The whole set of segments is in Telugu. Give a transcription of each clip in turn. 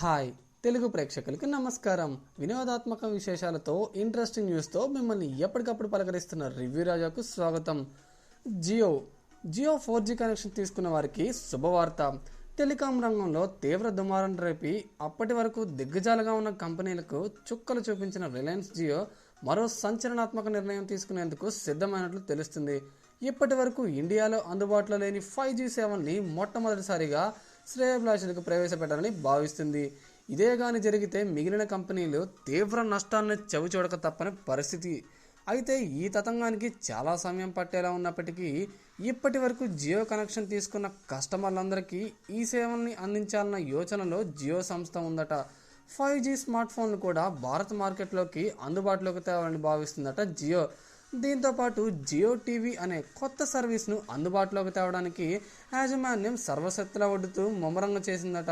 హాయ్. తెలుగు ప్రేక్షకులకి నమస్కారం. వినోదాత్మక విశేషాలతో ఇంట్రెస్టింగ్ న్యూస్తో మిమ్మల్ని ఎప్పటికప్పుడు పలకరిస్తున్న రివ్యూ రాజాకు స్వాగతం. Jio. Jio four G connection తీసుకున్న వారికి శుభవార్త. టెలికాం రంగంలో తీవ్ర దుమారం రేపి అప్పటి వరకు దిగ్గజాలుగా ఉన్న కంపెనీలకు చుక్కలు చూపించిన రిలయన్స్ జియో మరో సంచలనాత్మక నిర్ణయం తీసుకునేందుకు సిద్ధమైనట్లు తెలుస్తుంది. ఇప్పటి వరకు ఇండియాలో అందుబాటులో లేని ఫైవ్ జీ సేవల్ని మొట్టమొదటిసారిగా శ్రేయభిలాషులకు ప్రవేశపెట్టాలని భావిస్తుంది. ఇదే కానీ జరిగితే మిగిలిన కంపెనీలు తీవ్ర నష్టాన్ని చవిచూడక తప్పని పరిస్థితి. అయితే ఈ తతంగానికి చాలా సమయం పట్టేలా ఉన్నప్పటికీ ఇప్పటి వరకు జియో కనెక్షన్ తీసుకున్న కస్టమర్లందరికీ ఈ సేవల్ని అందించాలన్న యోచనలో జియో సంస్థ ఉందట. ఫైవ్ జీ స్మార్ట్ ఫోన్లు కూడా భారత్ మార్కెట్లోకి అందుబాటులోకి తేవాలని భావిస్తుందట జియో. దీంతోపాటు జియో టీవీ అనే కొత్త సర్వీస్ను అందుబాటులోకి తేవడానికి యాజమాన్యం సర్వశక్తుల ఒడ్డుతూ ముమ్మరంగా చేసిందట.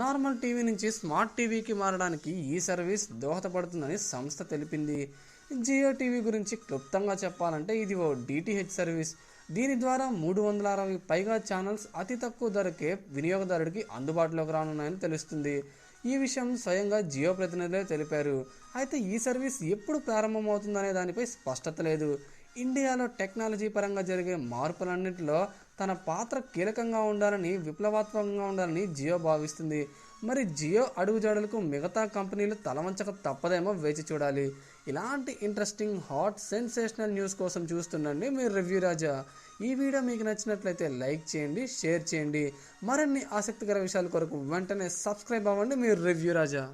నార్మల్ టీవీ నుంచి స్మార్ట్ టీవీకి మారడానికి ఈ సర్వీస్ దోహదపడుతుందని సంస్థ తెలిపింది. జియో టీవీ గురించి క్లుప్తంగా చెప్పాలంటే ఇది ఓ డిటిహెచ్ సర్వీస్. దీని ద్వారా మూడు వందల అరవై పైగా ఛానల్స్ అతి తక్కువ ధరకే వినియోగదారుడికి అందుబాటులోకి రానున్నాయని తెలుస్తుంది. ఈ విషయం స్వయంగా జియో ప్రతినిధులే తెలిపారు. అయితే ఈ సర్వీస్ ఎప్పుడు ప్రారంభమవుతుందనే దానిపై స్పష్టత లేదు. ఇండియాలో టెక్నాలజీ పరంగా జరిగే మార్పులన్నింటిలో తన పాత్ర కీలకంగా ఉండాలని విప్లవాత్మకంగా ఉండాలని జియో భావిస్తుంది. మరి జియో అడుగుజాడలకు మిగతా కంపెనీలు తలవంచక తప్పదేమో వేచి చూడాలి. ఇలాంటి ఇంట్రెస్టింగ్ హాట్ సెన్సేషనల్ న్యూస్ కోసం చూస్తుండండి మీరు రివ్యూ రాజా. ఈ వీడియో మీకు నచ్చినట్లయితే లైక్ చేయండి షేర్ చేయండి. మరిన్ని ఆసక్తికర విషయాల కొరకు వెంటనే సబ్స్క్రైబ్ అవ్వండి మీరు రివ్యూ రాజా.